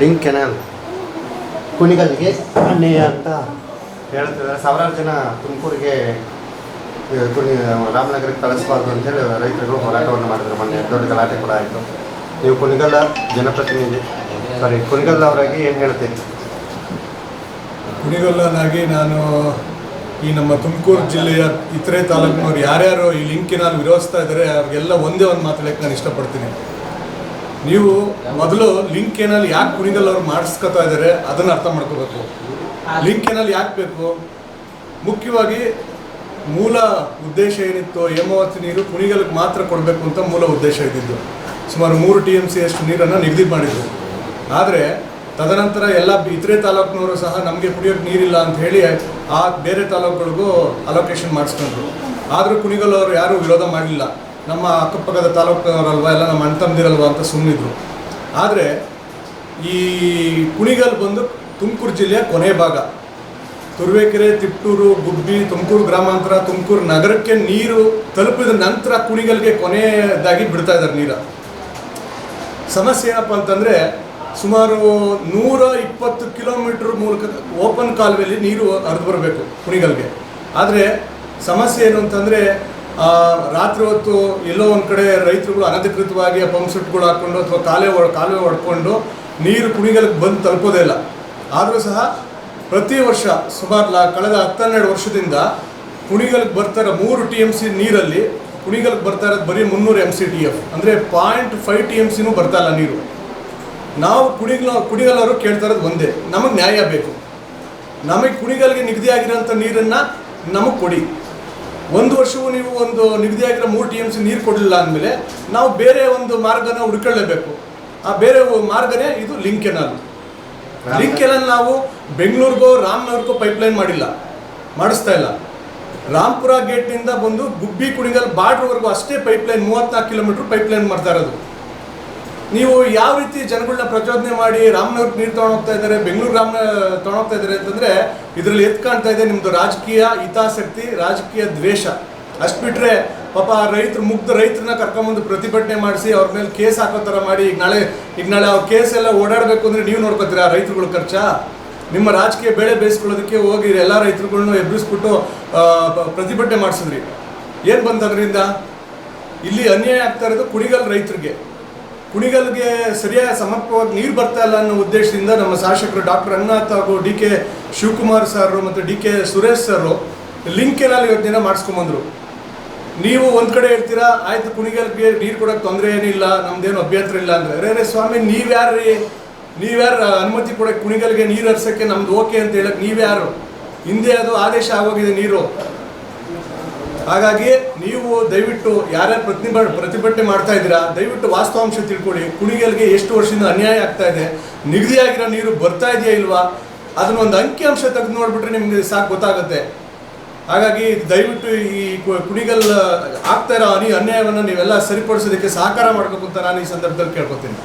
Link canal ಕುಣಿಗಲ್ಗೆ ಅಣ್ಣೆಯ ಅಂತ ಹೇಳ್ತಿದ್ದಾರೆ. ಸಾವಿರಾರು ಜನ ತುಮಕೂರಿಗೆ ಕುಣಿ ರಾಮನಗರಕ್ಕೆ ಕಳಿಸ್ಬಾರ್ದು ಅಂತೇಳಿ ರೈತರುಗಳು ಹೋರಾಟವನ್ನು ಮಾಡಿದ್ರು ಮೊನ್ನೆ. ದೊಡ್ಡ ಗಲಾಟೆ ಕೂಡ ಆಯಿತು. ನೀವು ಕುಣಿಗಲ್ಲ ಜನಪ್ರತಿನಿಧಿ. ಸಾರಿ ಕುಣಿಗಲ್ಲ ಅವರಾಗಿ ಏನು ಹೇಳ್ತೀರಿ? ಕುಣಿಗಲ್ಲನಾಗಿ ನಾನು ಈ ನಮ್ಮ ತುಮಕೂರು ಜಿಲ್ಲೆಯ ಇತರೆ ತಾಲೂಕಿನವ್ರು ಯಾರ್ಯಾರು ಈ ಲಿಂಕಿನ ವಿರೋಧಿಸ್ತಾ ಇದ್ದಾರೆ, ಅವ್ರಿಗೆಲ್ಲ ಒಂದೇ ಒಂದು ಮಾತಾಡೋಕ್ಕೆ ನಾನು ಇಷ್ಟಪಡ್ತೀನಿ. ನೀವು ಮೊದಲು ಲಿಂಕ್ ಏನಲ್ಲಿ ಯಾಕೆ ಕುಣಿಗಲ್ ಅವ್ರು ಮಾಡಿಸ್ಕೊತಾ ಇದ್ದಾರೆ ಅದನ್ನು ಅರ್ಥ ಮಾಡ್ಕೋಬೇಕು. ಲಿಂಕ್ ಏನಲ್ಲಿ ಯಾಕೆ ಬೇಕು? ಮುಖ್ಯವಾಗಿ ಮೂಲ ಉದ್ದೇಶ ಏನಿತ್ತು ಹೇಮಾವತಿ ನೀರು ಕುಣಿಗಲ್ಗೆ ಮಾತ್ರ ಕೊಡಬೇಕು ಅಂತ ಮೂಲ ಉದ್ದೇಶ ಇದ್ದಿದ್ದು. ಸುಮಾರು ಮೂರು ಟಿ ಎಂ ಸಿ ಅಷ್ಟು ನೀರನ್ನು ನಿಗದಿ ಮಾಡಿದ್ರು. ಆದರೆ ತದನಂತರ ಎಲ್ಲ ಇತರೆ ತಾಲೂಕಿನವರು ಸಹ ನಮಗೆ ಕುಡಿಯೋಕ್ಕೆ ನೀರಿಲ್ಲ ಅಂತ ಹೇಳಿ ಆ ಬೇರೆ ತಾಲೂಕುಗಳಿಗೂ ಅಲೋಕೇಶನ್ ಮಾಡಿಸ್ಕೊಂಡ್ರು. ಆದರೂ ಕುಣಿಗಲ್ ಅವರು ಯಾರೂ ವಿರೋಧ ಮಾಡಲಿಲ್ಲ. ನಮ್ಮ ಅಕ್ಕಪಕ್ಕದ ತಾಲೂಕಿನವರಲ್ವಾ, ಎಲ್ಲ ನಮ್ಮ ಅಣ್ಣ ಅಂತ ಸುಮ್ಮನಿದ್ರು ಆದರೆ ಈ ಕುಣಿಗಲ್ ಬಂದು ತುಮಕೂರು ಜಿಲ್ಲೆಯ ಕೊನೆ ಭಾಗ. ತುರುವೇಕೆರೆ, ತಿಪ್ಟೂರು, ಗುಬ್ಬಿ, ತುಮಕೂರು ಗ್ರಾಮಾಂತರ, ತುಮಕೂರು ನಗರಕ್ಕೆ ನೀರು ತಲುಪಿದ ನಂತರ ಕುಣಿಗಲ್ಗೆ ಕೊನೆಯದಾಗಿ ಬಿಡ್ತಾ ಇದ್ದಾರೆ ನೀರು. ಸಮಸ್ಯೆ ಏನಪ್ಪ ಅಂತಂದರೆ ಸುಮಾರು ನೂರ ಇಪ್ಪತ್ತು ಕಿಲೋಮೀಟ್ರ್ ಮೂಲಕ ಓಪನ್ ಕಾಲುವೆಯಲ್ಲಿ ನೀರು ಹರಿದು ಬರಬೇಕು ಕುಣಿಗಲ್ಗೆ. ಆದರೆ ಸಮಸ್ಯೆ ಏನು ಅಂತಂದರೆ ರಾತ್ರಿ ಹೊತ್ತು ಎಲ್ಲೋ ಒಂದು ಕಡೆ ರೈತರುಗಳು ಅನಧಿಕೃತವಾಗಿ ಪಂಪ್ ಸೆಟ್ಗಳು ಹಾಕ್ಕೊಂಡು ಅಥವಾ ಕಾಲುವೆ ಒ ಕಾಲುವೆ ಹೊಡ್ಕೊಂಡು ನೀರು ಕುಣಿಗಲಕ್ಕೆ ಬಂದು ತಲುಪೋದೇ ಇಲ್ಲ. ಆದರೂ ಸಹ ಪ್ರತಿ ವರ್ಷ ಸುಮಾರು ಲಾ, ಕಳೆದ ಹತ್ತೆರಡು ವರ್ಷದಿಂದ ಕುಣಿಗಲ್ಗೆ ಬರ್ತಾರೆ ಮೂರು ಟಿ ಎಂ ಸಿ ನೀರಲ್ಲಿ ಕುಣಿಗಲ್ಗೆ ಬರ್ತಾ ಇರೋದು ಬರೀ ಮುನ್ನೂರು ಎಂ ಸಿ ಟಿ ಎಫ್. ಅಂದರೆ ಪಾಯಿಂಟ್ ಫೈವ್ ಟಿ ಎಂ ಸಿನೂ ಬರ್ತಾ ಇಲ್ಲ ನೀರು. ನಾವು ಕುಣಿಗಲ ಕುಣಿಗಲವರು ಕೇಳ್ತಾ ಇರೋದು ಒಂದೇ, ನಮಗೆ ನ್ಯಾಯ ಬೇಕು. ನಮಗೆ ಕುಣಿಗಲ್ಗೆ ನಿಗದಿಯಾಗಿರೋಂಥ ನೀರನ್ನು ನಮಗೆ ಕೊಡಿ. ಒಂದು ವರ್ಷವೂ ನೀವು ಒಂದು ನಿಗದಿಯಾಗಿರೋ ಮೂರು ಟಿ ಎಂ ಸಿ ನೀರು ಕೊಡಲಿಲ್ಲ ಅಂದಮೇಲೆ ನಾವು ಬೇರೆ ಒಂದು ಮಾರ್ಗನ ಹುಡ್ಕೊಳ್ಳೇಬೇಕು. ಆ ಬೇರೆ ಮಾರ್ಗನೇ ಇದು ಲಿಂಕ್ ಕೆನಾಲ್ ಲಿಂಕ್ ಕೆನಾಲ್ ನಾವು ಬೆಂಗಳೂರಿಗೋ ರಾಮನಗರಕ್ಕೋ ಪೈಪ್ಲೈನ್ ಮಾಡಿಲ್ಲ. ಮಾಡಿಸ್ತಾ ಇಲ್ಲ. ರಾಮ್ಪುರ ಗೇಟ್ನಿಂದ ಬಂದು ಗುಬ್ಬಿ ಕುಣಿಗಲ್ ಬಾರ್ಡ್ರ್ವರೆಗೂ ಅಷ್ಟೇ ಪೈಪ್ಲೈನ್, ಮೂವತ್ನಾಲ್ಕು ಕಿಲೋಮೀಟ್ರ್ ಪೈಪ್ಲೈನ್ ಮಾಡ್ತಾ ಇರೋದು. ನೀವು ಯಾವ ರೀತಿ ಜನಗಳನ್ನ ಪ್ರಚೋದನೆ ಮಾಡಿ ರಾಮನಗರಕ್ಕೆ ನೀರು ತಗೊಂಡೋಗ್ತಾ ಇದ್ದಾರೆ, ಬೆಂಗಳೂರು ರಾಮನ ತಗೊಂಡೋಗ್ತಾ ಇದ್ದಾರೆ ಅಂತಂದ್ರೆ ಇದರಲ್ಲಿ ಎತ್ ಕಾಣ್ತಾ ಇದೆ ನಿಮ್ದು ರಾಜಕೀಯ ಹಿತಾಸಕ್ತಿ, ರಾಜಕೀಯ ದ್ವೇಷ. ಅಷ್ಟು ಬಿಟ್ರೆ ಪಾಪ ರೈತರು, ಮುಗ್ಧ ರೈತರನ್ನ ಕರ್ಕೊಂಬಂದು ಪ್ರತಿಭಟನೆ ಮಾಡಿಸಿ ಅವ್ರ ಮೇಲೆ ಕೇಸ್ ಹಾಕೋ ಥರ ಮಾಡಿ ಈಗ ನಾಳೆ ಈಗ ನಾಳೆ ಅವ್ರ ಕೇಸ್ ಎಲ್ಲ ಓಡಾಡಬೇಕು ಅಂದ್ರೆ ನೀವು ನೋಡ್ಕೋತೀರಾ ರೈತರುಗಳ ಖರ್ಚಾ? ನಿಮ್ಮ ರಾಜಕೀಯ ಬೆಳೆ ಬೇಯಿಸ್ಕೊಳ್ಳೋದಕ್ಕೆ ಹೋಗಿ ಎಲ್ಲ ರೈತರುಗಳನ್ನ ಎಬ್ಬಿಸ್ಬಿಟ್ಟು ಪ್ರತಿಭಟನೆ ಮಾಡಿಸಿದ್ರಿ. ಏನು ಬಂತು ಅದರಿಂದ ಇಲ್ಲಿ ಅನ್ಯಾಯ ಆಗ್ತಾ ಇರೋದು ಕುಡಿಗಲ್ ರೈತರಿಗೆ. ಕುಣಿಗಲ್ಗೆ ಸರಿಯಾದ ಸಮರ್ಪಕವಾಗಿ ನೀರು ಬರ್ತಾ ಇಲ್ಲ ಅನ್ನೋ ಉದ್ದೇಶದಿಂದ ನಮ್ಮ ಶಾಸಕರು ಡಾಕ್ಟರ್ ಅನ್ನಾಥ್ ಹಾಗೂ ಡಿ ಕೆ ಶಿವಕುಮಾರ್ ಸರ್ ಮತ್ತು D K Suresh sir link canal ಯೋಜನೆನ ಮಾಡಿಸ್ಕೊಂಬಂದ್ರು. ನೀವು ಒಂದು ಕಡೆ ಹೇಳ್ತೀರಾ, ಆಯ್ತು ಕುಣಿಗಲ್ಗೆ ನೀರು ಕೊಡೋಕೆ ತೊಂದರೆ ಏನಿಲ್ಲ, ನಮ್ದೇನು ಅಭ್ಯಂತರ ಇಲ್ಲ ಅಂದ್ರೆ. ರೇ ಅರೇ, ಸ್ವಾಮಿ ನೀವ್ಯಾರ್ರಿ ನೀವ್ಯಾರು ಅನುಮತಿ ಕೊಡಕ್ಕೆ ಕುಣಿಗಲ್ಗೆ ನೀರು ಹರ್ಸಕ್ಕೆ ನಮ್ದು ಓಕೆ ಅಂತ ಹೇಳಕ್ ನೀವ್ಯಾರು ಹಿಂದೆ ಅದು ಆದೇಶ ಆಗೋಗಿದೆ ನೀರು. ಹಾಗಾಗಿ ನೀವು ದಯವಿಟ್ಟು ಯಾರ್ಯಾರು ಪ್ರತಿಭ ಪ್ರತಿಭಟನೆ ಮಾಡ್ತಾ ಇದ್ದೀರಾ, ದಯವಿಟ್ಟು ವಾಸ್ತವಾಂಶ ತಿಳ್ಕೊಳ್ಳಿ. ಕುಣಿಗಲ್ಗೆ ಎಷ್ಟು ವರ್ಷದಿಂದ ಅನ್ಯಾಯ ಆಗ್ತಾ ಇದೆ, ನಿಗದಿಯಾಗಿರೋ ನೀರು ಬರ್ತಾ ಇದೆಯಾ ಇಲ್ವಾ, ಅದನ್ನ ಒಂದು ಅಂಕಿ ಅಂಶ ತೆಗೆದು ನೋಡ್ಬಿಟ್ರೆ ನಿಮ್ಗೆ ಸಾಕು ಗೊತ್ತಾಗುತ್ತೆ. ಹಾಗಾಗಿ ದಯವಿಟ್ಟು ಈ ಕುಣಿಗಲ್ ಆಗ್ತಾ ಇರೋ ಅನಿ, ಅನ್ಯಾಯವನ್ನು ನೀವೆಲ್ಲ ಸರಿಪಡಿಸೋದಕ್ಕೆ ಸಹಕಾರ ಮಾಡಬೇಕು ಅಂತ ನಾನು ಈ ಸಂದರ್ಭದಲ್ಲಿ ಕೇಳ್ಕೊತೀನಿ.